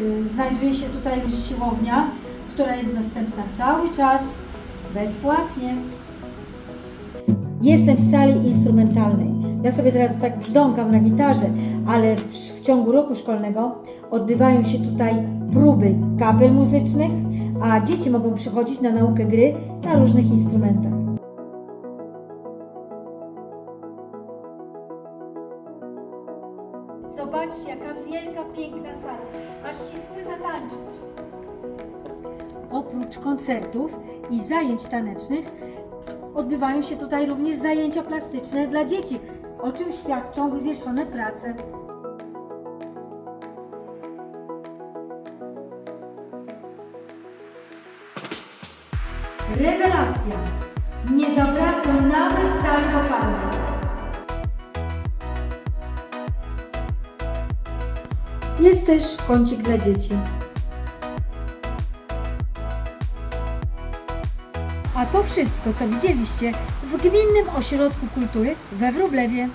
Y, Znajduje się tutaj siłownia, która jest dostępna cały czas, bezpłatnie. Jestem w sali instrumentalnej. Ja sobie teraz tak brzdąkam na gitarze, ale w, w ciągu roku szkolnego odbywają się tutaj próby kapel muzycznych, a dzieci mogą przychodzić na naukę gry na różnych instrumentach. Zobaczcie, jaka wielka, piękna sala. Aż się chce zatańczyć. Oprócz koncertów i zajęć tanecznych, odbywają się tutaj również zajęcia plastyczne dla dzieci, o czym świadczą wywieszone prace. Rewelacja! Nie zabrakło nawet sali Jest też kącik dla dzieci. A to wszystko, co widzieliście w Gminnym Ośrodku Kultury we Wróblewie.